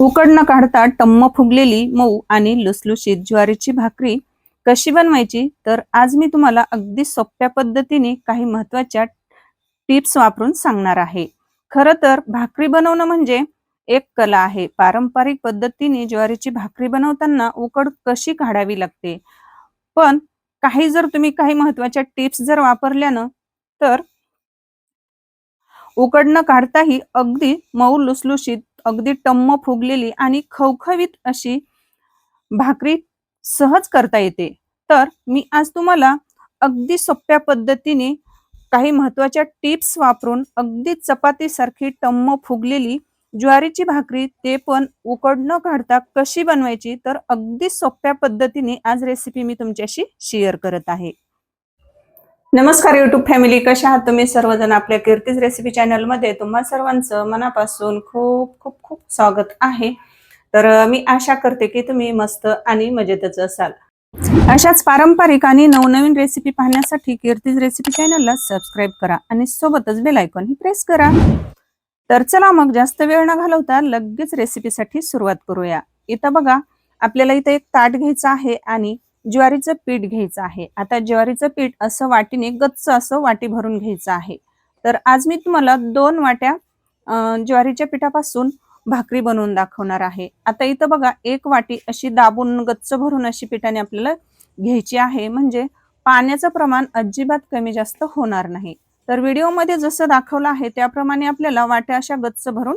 उकड न काढता टम्म फुगलेली मऊ आणि लुसलुशीत ज्वारीची भाकरी कशी बनवायची? तर आज मी तुम्हाला अगदी सोप्या पद्धतीने काही महत्त्वाच्या टिप्स वापरून सांगणार आहे. खरं तर भाकरी बनवणं म्हणजे एक कला आहे. पारंपरिक पद्धतीने ज्वारीची भाकरी बनवताना उकड कशी काढावी लागते? पण काही जर तुम्ही काही महत्त्वाच्या टिप्स जर वापरल्यानं तर उकड न काढताही अगदी मऊ लुसलुशीत अगदी टम्म फुगलेली आणि खवखवीत अशी भाकरी सहज करता येते. तर मी आज तुम्हाला अगदी सोप्या पद्धतीने काही महत्त्वाच्या टिप्स वापरून अगदी चपातीसारखी टम्म फुगलेली ज्वारीची भाकरी ते पण उकड न काढता कशी बनवायची तर अगदी सोप्या पद्धतीने आज रेसिपी मी तुमच्याशी शेअर करत आहे. नमस्कार युट्यूब फॅमिली कशा आहात तुम्ही? सर्वजण आपल्या कीर्तीज रेसिपी चॅनलमध्ये तुम्हा सर्वांचं मनापासून खूप खूप खूप स्वागत आहे. तर मी आशा करते की तुम्ही मस्त आणि मजेतच असाल. अशाच पारंपरिक आणि नवनवीन रेसिपी पाहण्यासाठी कीर्तीज रेसिपी चॅनलला सबस्क्राईब करा आणि सोबतच बेल आयकॉन ही प्रेस करा. तर चला मग जास्त वेळ न घालवता लगेच रेसिपीसाठी सुरुवात करूया. इथं बघा आपल्याला इथं एक ताट घ्यायचं आहे आणि ज्वारीचं पीठ घ्यायचं आहे. आता ज्वारीचं पीठ असं वाटीने गच्च असं वाटी भरून घ्यायचं आहे. तर आज मी तुम्हाला दोन वाट्या ज्वारीच्या पिठापासून भाकरी बनवून दाखवणार आहे. आता इथं बघा एक वाटी अशी दाबून गच्च भरून अशी पिठाने आपल्याला घ्यायची आहे. म्हणजे पाण्याचं प्रमाण अजिबात कमी जास्त होणार नाही. तर व्हिडिओमध्ये जसं दाखवलं आहे त्याप्रमाणे आपल्याला वाट्या अशा गच्च भरून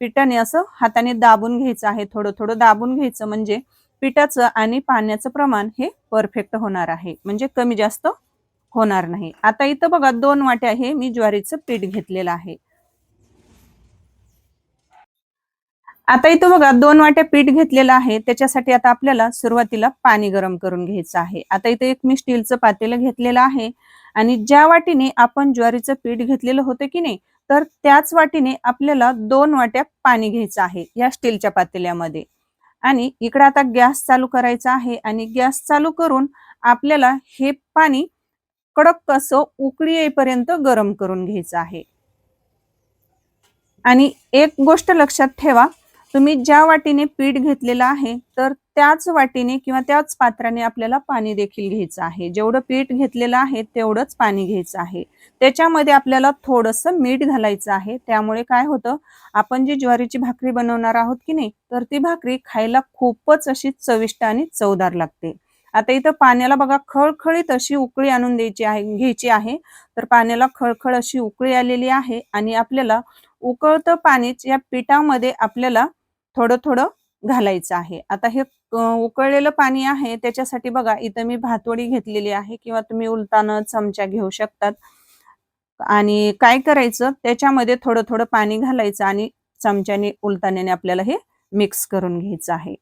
पिठाने असं हाताने दाबून घ्यायचं आहे. थोडं थोडं दाबून घ्यायचं म्हणजे पिठाचं आणि पाण्याचं प्रमाण हे परफेक्ट होणार आहे. म्हणजे कमी जास्त होणार नाही. आता इथं बघा दोन वाट्या हे मी ज्वारीचं पीठ घेतलेलं आहे. आता इथं बघा दोन वाट्या पीठ घेतलेलं आहे. त्याच्यासाठी आता आपल्याला सुरुवातीला पाणी गरम करून घ्यायचं आहे. आता इथे एक मी स्टीलचं पातेलं घेतलेलं आहे. आणि ज्या वाटीने आपण ज्वारीचं पीठ घेतलेलं होतं की नाही तर त्याच वाटीने आपल्याला दोन वाट्या पाणी घ्यायचं आहे या स्टीलच्या पातेल्यामध्ये. आणि इकडे आता गॅस चालू करायचा आहे आणि गॅस चालू करून आपल्याला हे पाणी कडक कसं उकळी येईपर्यंत गरम करून घ्यायचं आहे. आणि एक गोष्ट लक्षात ठेवा तुम्ही ज्या वाटीने पीठ घेतलेलं आहे तर त्याच वाटीने किंवा त्याच पात्राने आपल्याला पाणी देखील घ्यायचं आहे. जेवढं पीठ घेतलेलं आहे तेवढंच पाणी घ्यायचं आहे. त्याच्यामध्ये आपल्याला थोडंसं मीठ घालायचं आहे. त्यामुळे काय होतं आपण जी ज्वारीची भाकरी बनवणार आहोत की नाही तर ती भाकरी खायला खूपच अशी चविष्ट आणि चवदार लागते. आता इथं पाण्याला बघा खळखळीत अशी उकळी आणून द्यायची आहे घ्यायची आहे. तर पाण्याला खळखळ अशी उकळी आलेली आहे आणि आपल्याला उकळतं पाणीच या पिठामध्ये आपल्याला थोडं थोडं घालायचं आहे. आता हे उकळलेलं पाणी आहे त्याच्यासाठी बघा इथं मी भातवडी घेतलेली आहे किंवा तुम्ही उलतानं चमचा घेऊ शकतात. आणि काय करायचं त्याच्यामध्ये थोडं थोडं पाणी घालायचं आणि चमच्याने उलताण्याने आपल्याला हे मिक्स करून घ्यायचं आहे.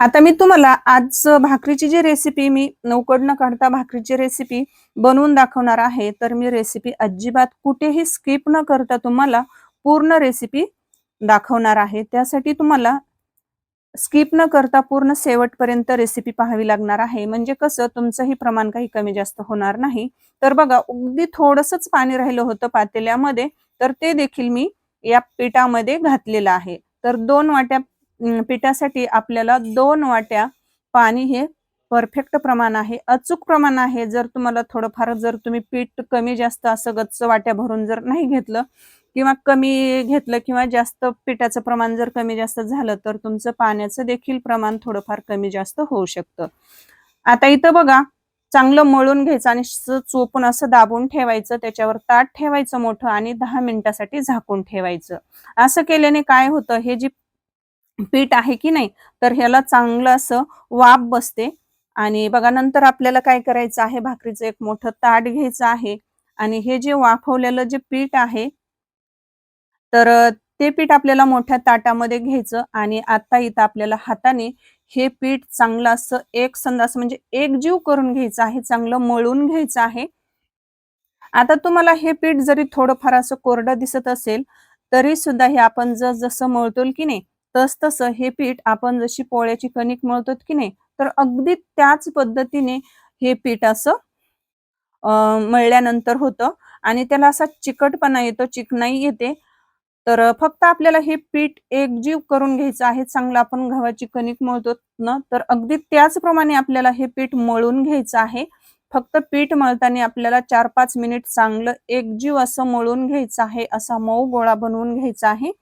आता मी तुम्हाला आज भाकरीची जी रेसिपी मी नौकड न काढता भाकरीची रेसिपी बनवून दाखवणार आहे. तर मी रेसिपी अजिबात कुठेही स्किप न करता तुम्हाला पूर्ण रेसिपी दाखवणार आहे. त्यासाठी तुम्हाला स्किप न करता पूर्ण शेवटपर्यंत रेसिपी पाहावी लागणार आहे. म्हणजे कसं तुमचंही प्रमाण काही कमी जास्त होणार नाही. तर बघा अगदी थोडंसंच पाणी राहिलं होतं पातेल्यामध्ये तर ते देखील मी या पिठामध्ये घातलेलं आहे. तर दोन वाट्या पिठासाठी आपल्याला दोन वाट्या पाणी हे परफेक्ट प्रमाण आहे. अचूक प्रमाण आहे. जर तुम्हाला थोडंफार जर तुम्ही पीठ कमी जास्त असं गच्च वाट्या भरून जर नाही घेतलं किंवा कमी घेतलं किंवा जास्त पिठाचं प्रमाण जर कमी जास्त झालं तर तुमचं पाण्याचं देखील प्रमाण थोडंफार कमी जास्त होऊ शकतं. आता इथं बघा चांगलं मळून घ्यायचं आणि चोपून असं दाबून ठेवायचं त्याच्यावर ताट ठेवायचं मोठं आणि दहा मिनिटासाठी झाकून ठेवायचं. असं केल्याने काय होतं हे जी पीठ आहे की नाही तर ह्याला चांगलं असं वाफ बसते. आणि बघा नंतर आपल्याला काय करायचं आहे भाकरीचं एक मोठं ताट घ्यायचं आहे. आणि हे जे वाफवलेलं जे पीठ आहे तर ते पीठ आपल्याला मोठ्या ताटामध्ये घ्यायचं आणि आता इथं आपल्याला हाताने हे पीठ चांगलं असं एक संदास म्हणजे एकजीव करून घ्यायचं आहे चांगलं मळून घ्यायचं आहे. आता तुम्हाला हे पीठ जरी थोडंफार असं कोरडं दिसत असेल तरी सुद्धा हे आपण जस जसं मळतो की नाही तस तसं हे पीठ आपण जशी पोळ्याची कणिक मळतो की नाही तर अगदी त्याच पद्धतीने हे पीठ असं मळल्यानंतर होतं. आणि त्याला असा चिकटपणा येतो चिकनाई येते. तर फक्त आपल्याला हे पीठ एकजीव करून घ्यायचं आहे चांगलं आपण गव्हाची कणिक मळतो ना तर अगदी त्याचप्रमाणे आपल्याला हे पीठ मळून घ्यायचं आहे. फक्त पीठ मळताना आपल्याला चार पाच मिनिट चांगलं एकजीव असं मळून घ्यायचं आहे असा मऊ गोळा बनवून घ्यायचा आहे.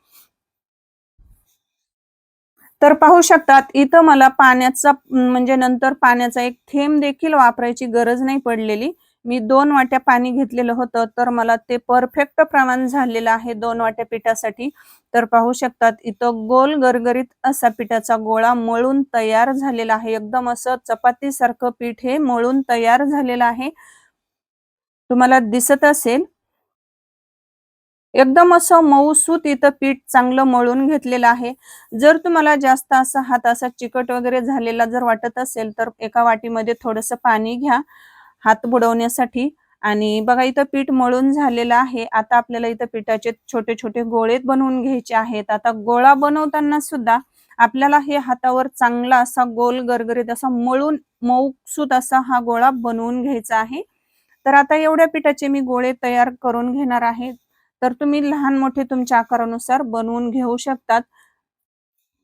तर पाहू शकतात इथं मला पाण्याचा म्हणजे नंतर पाण्याचा एक थेंब देखील वापरायची गरज नाही पडलेली. मी दोन वाट्या पाणी घेतलेलं होतं तर मला ते परफेक्ट प्रमाण झालेलं आहे दोन वाट्या पिठासाठी. तर पाहू शकतात इथं गोल गरगरीत असा पिठाचा गोळा मळून तयार झालेला आहे. एकदम असं चपातीसारखं पीठ हे मळून तयार झालेलं आहे. तुम्हाला दिसत असेल. एकदम असं मऊसूत इथं पीठ चांगलं मळून घेतलेलं आहे. जर तुम्हाला जास्त असा हात असा चिकट वगैरे झालेला जर वाटत असेल तर एका वाटीमध्ये थोडंसं पाणी घ्या. हात बुडवण्यासाठी. आणि बघा इथं पीठ मळून झालेलं आहे. आता आपल्याला इथं पिठाचे छोटे छोटे गोळे बनवून घ्यायचे आहेत. आता गोळा बनवताना सुद्धा आपल्याला हे हातावर चांगला असा गोल गरगरीत असा मळून मऊसूत असा हा गोळा बनवून घ्यायचा आहे. तर आता एवढ्या पिठाचे मी गोळे तयार करून घेणार आहे. तर तुम्ही लहान मोठे तुमच्या आकारानुसार बनवून घेऊ शकतात.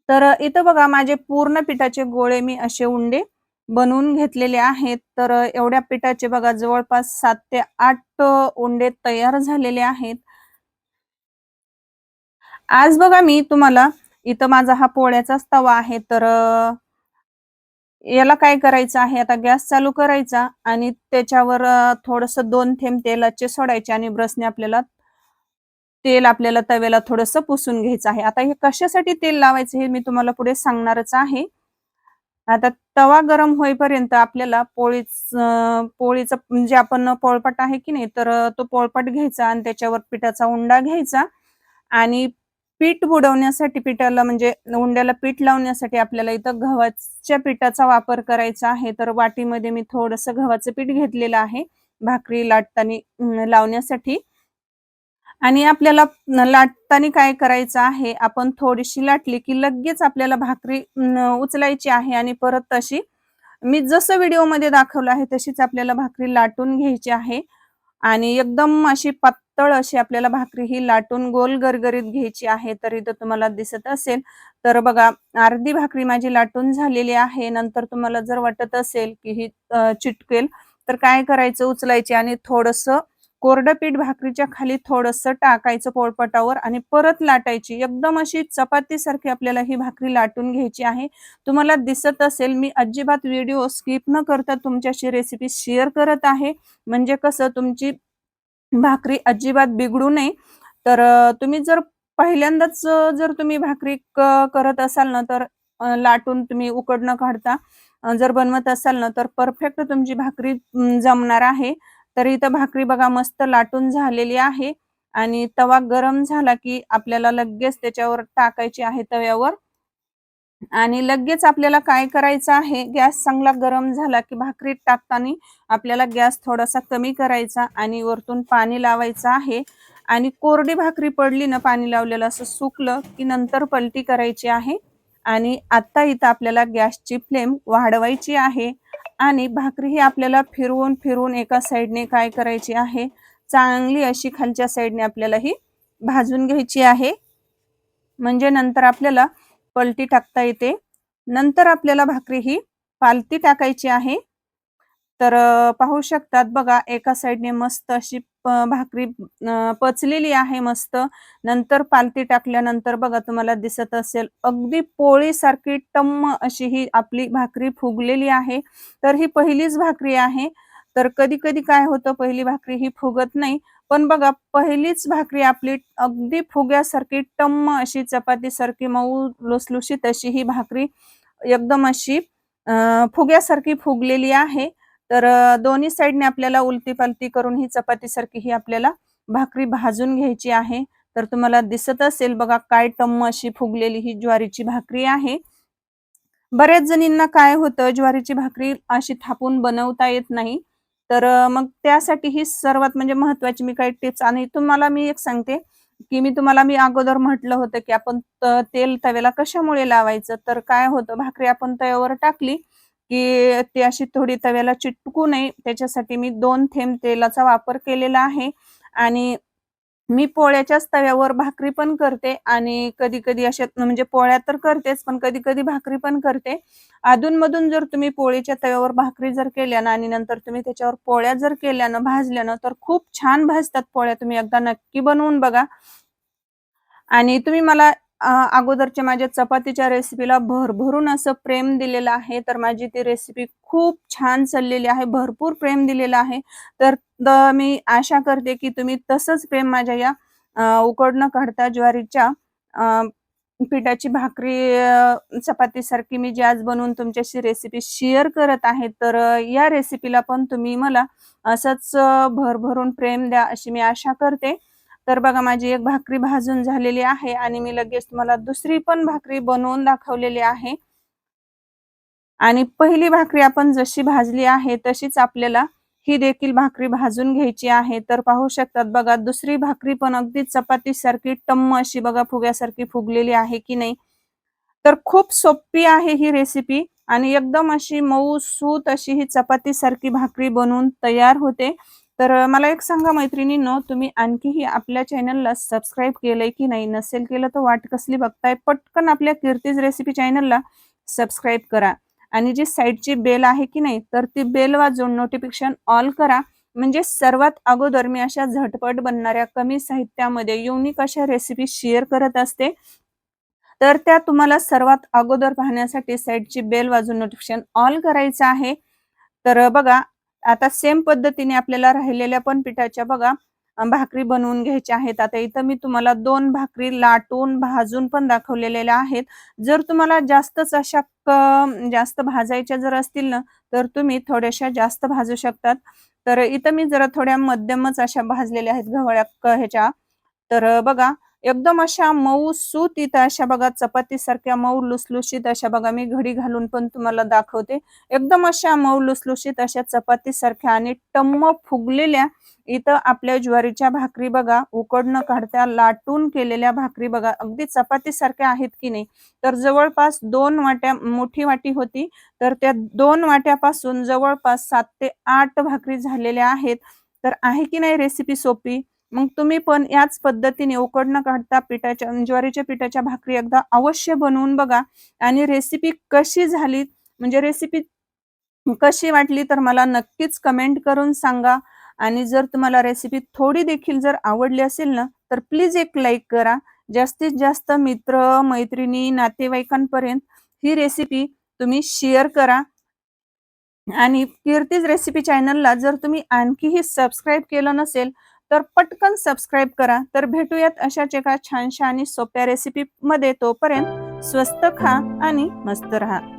तर इथं बघा माझे पूर्ण पिठाचे गोळे मी असे उंडे बनवून घेतलेले आहेत. तर एवढ्या पिठाचे बघा जवळपास सात ते आठ उंडे तयार झालेले आहेत. आज बघा मी तुम्हाला इथं माझा हा पोळ्याचाच तवा आहे. तर याला काय करायचं आहे? आता गॅस चालू करायचा आणि त्याच्यावर थोडस दोन थेंब तेलाचे सोडायचे आणि ब्रशने आपल्याला तेल आपल्याला तव्याला थोडस पुसून घ्यायचं आहे. आता हे कशासाठी तेल लावायचं हे मी तुम्हाला पुढे सांगणारच आहे. आता तवा गरम होईपर्यंत आपल्याला पोळीच पोळीचा म्हणजे आपण पोळपाट आहे की नाही तर तो पोळपाट घ्यायचा आणि त्याच्यावर पिठाचा उंडा घ्यायचा आणि पीठ बुडवण्यासाठी पिठाला म्हणजे उंड्याला पीठ लावण्यासाठी आपल्याला इथं गव्हाच्या पिठाचा वापर करायचा आहे. तर वाटीमध्ये मी थोडस गव्हाचं पीठ घेतलेलं आहे. भाकरी लाटताना लावण्यासाठी. आणि आपल्याला लाटताना काय करायचं आहे? आपण थोडीशी लाटली की लगेच आपल्याला भाकरी उचलायची आहे आणि परत तशी मी जसं व्हिडिओमध्ये दाखवलं आहे तशीच आपल्याला भाकरी लाटून घ्यायची आहे. आणि एकदम अशी पातळ अशी आपल्याला भाकरी ही लाटून गोल गरगरीत घ्यायची आहे. तर इथं तुम्हाला दिसत असेल. तर बघा अर्धी भाकरी माझी लाटून झालेली आहे. नंतर तुम्हाला जर वाटत असेल की ही चिटकेल तर काय करायचं? उचलायची आणि थोडंसं कोरडं पीठ भाकरीच्या खाली थोडस टाकायचं पोळपटावर आणि परत लाटायची. एकदम अशी चपातीसारखी आपल्याला ही भाकरी लाटून घ्यायची आहे. तुम्हाला दिसत असेल मी अजिबात व्हिडिओ स्किप न करता तुमच्याशी रेसिपी शेअर करत आहे. म्हणजे कसं तुमची भाकरी अजिबात बिघडू नये. तर तुम्ही जर पहिल्यांदाच जर तुम्ही भाकरी करत असाल ना तर लाटून तुम्ही उकडणं काढता. जर बनवत असाल ना तर परफेक्ट तुमची भाकरी जमणार आहे. तर इथं भाकरी बघा मस्त लाटून झालेली आहे. आणि तवा गरम झाला की आपल्याला लगेच त्याच्यावर टाकायची आहे तव्यावर. आणि लगेच आपल्याला काय करायचं आहे गॅस चांगला गरम झाला की भाकरीत टाकताना आपल्याला गॅस थोडासा कमी करायचा आणि वरतून पाणी लावायचं आहे. आणि कोरडी भाकरी पडली ना पाणी लावलेलं असं सुकलं की नंतर पलटी करायची आहे. आणि आता इथं आपल्याला गॅसची फ्लेम वाढवायची आहे. आणि भाकरी ही आपल्याला फिरवून फिरवून एका साईडने काय करायची आहे? चांगली अशी खालच्या साईडने आपल्याला ही भाजून घ्यायची आहे. म्हणजे नंतर आपल्याला पलटी टाकता येते. नंतर आपल्याला भाकरी ही पालती टाकायची आहे. तर पाहू शकतात बघा एका साईडने मस्त अशी भाकरी पचलेली आहे मस्त. नंतर पालती टाकल्यानंतर बघा तुम्हाला दिसत असेल अगदी पोळीसारखी टम्म अशी ही आपली भाकरी फुगलेली आहे. तर ही पहिलीच भाकरी आहे. तर कधी कधी काय होतं पहिली भाकरी ही फुगत नाही. पण बघा पहिलीच भाकरी आपली अगदी फुग्यासारखी टम्म अशी चपातीसारखी मऊ लुसलुशीत अशी ही भाकरी एकदम अशी फुग्यासारखी फुगलेली आहे. तर दोन्ही साईडने आपल्याला उलती पालती करून ही चपातीसारखी ही आपल्याला भाकरी भाजून घ्यायची आहे. तर तुम्हाला दिसत असेल बघा काय टम्म अशी फुगलेली ही ज्वारीची भाकरी आहे. बऱ्याच जणींना काय होतं ज्वारीची भाकरी अशी थापून बनवता येत नाही. तर मग त्यासाठी ही सर्वात म्हणजे महत्वाची मी काही टिप्स आणि तुम्हाला मी एक सांगते की मी तुम्हाला मी अगोदर म्हटलं होतं की आपण तेल तव्याला कशामुळे लावायचं? तर काय होतं भाकरी आपण तव्यावर टाकली की ती अशी थोडी तव्याला चिटकू नये. त्याच्यासाठी मी दोन थेंब तेलाचा वापर केलेला आहे. आणि मी पोळ्याच्याच तव्यावर भाकरी पण करते आणि कधी कधी अशा म्हणजे पोळ्या तर करतेच पण कधी कधी भाकरी पण करते. अधूनमधून जर तुम्ही पोळीच्या तव्यावर भाकरी जर केल्या ना आणि नंतर तुम्ही त्याच्यावर पोळ्या जर केल्यानं भाजल्यानं तर खूप छान भाजतात पोळ्या. तुम्ही एकदा नक्की बनवून बघा. आणि तुम्ही मला अगोदरच्या माझ्या चपातीच्या रेसिपीला भरभरून असं प्रेम दिलेलं आहे. तर माझी ती रेसिपी खूप छान चाललेली आहे. भरपूर प्रेम दिलेलं आहे. तर मी आशा करते की तुम्ही तसंच प्रेम माझ्या या उकडणं काढता ज्वारीच्या पिठाची भाकरी चपातीसारखी मी जी आज बनवून तुमच्याशी रेसिपी शेअर करत आहे तर या रेसिपीला पण तुम्ही मला असंच भरभरून प्रेम द्या अशी मी आशा करते. तर बघा माझी एक भाकरी भाजून झालेली आहे आणि मी लगेच तुम्हाला दुसरी पण भाकरी बनवून दाखवलेली आहे. आणि पहिली भाकरी आपण जशी भाजली आहे तशीच आपल्याला ही देखील भाकरी भाजून घ्यायची आहे. तर पाहू शकतात बघा दुसरी भाकरी पण अगदी चपाती सारखी टम्म अशी बघा फुग्यासारखी फुगलेली आहे की नाही. तर खूप सोपी आहे ही रेसिपी आणि एकदम अशी मऊ सूत अशी ही चपाती सारखी भाकरी बनवून तयार होते. तर मला एक सांगा मैत्रिणींनो तुम्ही आणखीही आपल्या चॅनलला सबस्क्राईब केलंय की नाही नसेल केलं तर वाट कसली बघताय पटकन आपल्या कीर्तीज रेसिपी चॅनलला सबस्क्राईब करा. आणि जी साईडची बेल आहे की नाही तर ती बेल वाजून नोटिफिकेशन ऑल करा. म्हणजे सर्वात अगोदर मी अशा झटपट बनणाऱ्या कमी साहित्यामध्ये युनिक अशा रेसिपी शेअर करत असते. तर त्या तुम्हाला सर्वात अगोदर पाहण्यासाठी साईडची बेल वाजून नोटिफिकेशन ऑल करायचं आहे. तर बघा आता सेम पद्धतीने आपल्याला राहिलेल्या पण पिठाच्या बघा भाकरी बनवून घ्यायच्या आहेत. आता इथं मी तुम्हाला दोन भाकरी लाटून भाजून पण दाखवलेल्या आहेत. जर तुम्हाला जास्तच अशा जास्त भाजायच्या जर असतील ना तर तुम्ही थोड्याशा जास्त भाजू शकतात. तर इथं मी जरा थोड्या मध्यमच अशा भाजलेल्या आहेत गव्हाळ्या ह्याच्या. तर बघा एकदम अशा मऊ सूत इथं अशा बघा चपाती सारख्या मऊ लुसलुशीत अशा बघा मी घडी घालून पण तुम्हाला दाखवते. एकदम अशा मऊ लुसलुशीत अशा चपाती सारख्या आणि टम्म फुगलेल्या इथं आपल्या ज्वारीच्या भाकरी बघा उकडणं काढत्या लाटून केलेल्या भाकरी बघा अगदी चपाती सारख्या आहेत की नाही? तर जवळपास दोन वाट्या मोठी वाटी होती तर त्या दोन वाट्यापासून जवळपास सात ते आठ भाकरी झालेल्या आहेत. तर आहे की नाही रेसिपी सोपी? मग तुम्ही पण याच पद्धतीने उकड न काढता पिठाच्या ज्वारीच्या पिठाच्या भाकरी एकदा अवश्य बनवून बघा. आणि रेसिपी कशी झाली म्हणजे रेसिपी कशी वाटली तर मला नक्कीच कमेंट करून सांगा. आणि जर तुम्हाला रेसिपी थोडी देखील जर आवडली असेल ना तर प्लीज एक लाईक करा. जास्तीत जास्त मित्र मैत्रिणी नातेवाईकांपर्यंत ही रेसिपी तुम्ही शेअर करा. आणि कीर्तीज रेसिपी चॅनलला जर तुम्ही आणखीही सबस्क्राईब केलं नसेल तर पटकन सबस्क्राईब करा. तर भेटूयात अशाच एका छानशा आणि सोप्या रेसिपी मध्ये. तोपर्यंत स्वस्त खा आणि मस्त राहा.